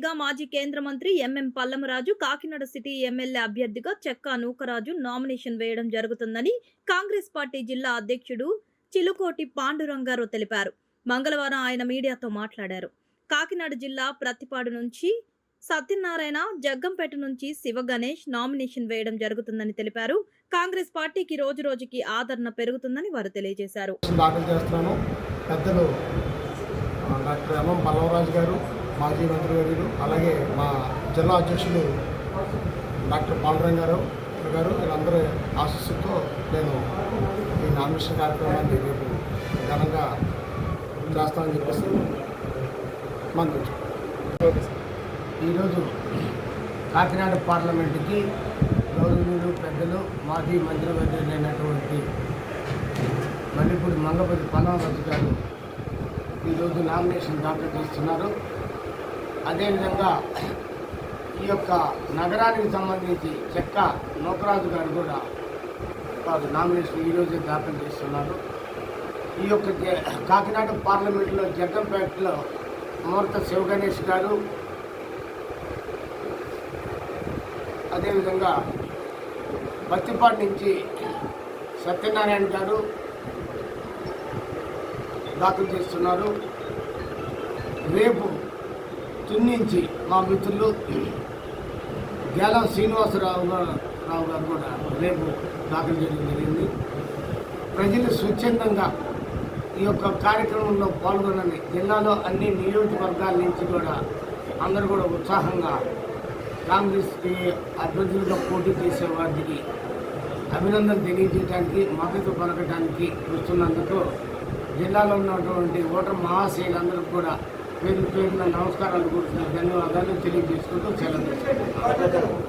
మాజీ కేంద్ర మంత్రి ఎంఎం పల్లమరాజు కాకినాడ సిటీ ఎమ్మెల్యే అభ్యర్థిగా చెక్కా నూకరాజు నామినేషన్ వేయడం జరుగుతుందని కాంగ్రెస్ పార్టీ జిల్లా అధ్యక్షుడు చిలుకోటి పాండురంగారావు తెలిపారు. మంగళవారం ఆయన మీడియాతో మాట్లాడారు. కాకినాడ జిల్లా ప్రతిపాడు నుంచి సత్యనారాయణ జగ్గంపేట నుంచి శివ గణేష్ నామినేషన్ వేయడం జరుగుతుందని తెలిపారు. కాంగ్రెస్ పార్టీకి రోజు రోజుకి ఆదరణ పెరుగుతుందని వారు తెలియజేశారు. దాఖలు చేస్తున్నాను. పెద్దలు డాక్టర్ ఎంఎం పల్లవరాజు గారు మాజీ మంత్రివర్యులు అలాగే మా జిల్లా అధ్యక్షులు డాక్టర్ పాండురంగారావు గారు వీళ్ళందరూ ఆశస్సుతో నేను ఈ నామినేషన్ కార్యక్రమాన్ని రేపు ఘనంగా చేస్తామని చెప్పేసి మంది ఈరోజు కాకినాడ పార్లమెంటుకి గౌరవనీయులు పెద్దలు మాజీ మంత్రివర్యులైనటువంటి మల్లెపూడి మంగపతి పన్నవరాజు గారు ఈరోజు నామినేషన్ దాఖలు చేస్తున్నారు. అదేవిధంగా ఈ యొక్క నగరానికి సంబంధించి చెక్క నోకరాజు గారు కూడా వారు నామినేషన్ ఈరోజే దాఖలు చేస్తున్నారు. ఈ యొక్క జ- కాకినాడ పార్లమెంట్లో జగ్గంపేటలో అమర్త శివగణేష్ గారు అదేవిధంగా బత్తిపాటి నుంచి సత్యనారాయణ గారు దాఖలు చేస్తున్నారు. రేపు తున్నించి మా మిత్రులు గేలం శ్రీనివాసరావు రావు గారు కూడా రేపు దాఖలు చేయడం జరిగింది. ప్రజలు స్వచ్ఛందంగా ఈ యొక్క కార్యక్రమంలో పాల్గొనని జిల్లాలో అన్ని నియోజకవర్గాల నుంచి కూడా అందరూ కూడా ఉత్సాహంగా కాంగ్రెస్కి అభ్యర్థులుగా పోటీ చేసే వారికి అభినందన తెలియజేయడానికి మద్దతు పలకడానికి వస్తున్నందుకు జిల్లాలో ఉన్నటువంటి ఓటర్ మహాశైలందరూ కూడా పేరు పేరున నమస్కారాలు కూర్చున్న ధన్యవాదాలు. తెలియజేసుకుంటూ సెలవు